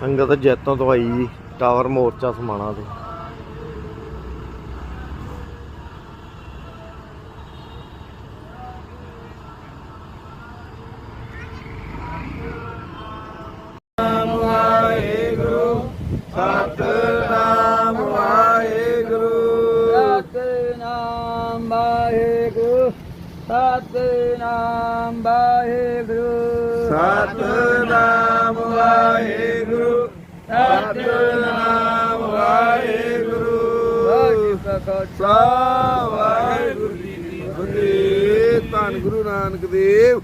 ਸੰਗਤ ਜੈਤੋਂ ਦਵਾਈ ਟਾਵਰ ਮੋਰਚਾ ਸਮਾਣਾ ਤੋਂ ਸਤਨਾਮ ਵਾਹਿਗੁਰੂ। ਸਤਨਾਮ ਵਾਹਿਗੁਰੂ। ਸਤਨਾਮ ਵਾਹਿਗੁਰੂ। ਸਤਨਾਮ ਵਾਹਿਗੁਰੂ। ਸਤਨਾਮ ਵਾਹਿਗੁਰੂ। ਵਾਹਿਗੁਰੂ ਜੀ ਕੀ ਫਤਿਹ। ਧੰਨ ਗੁਰੂ ਨਾਨਕ ਦੇਵ।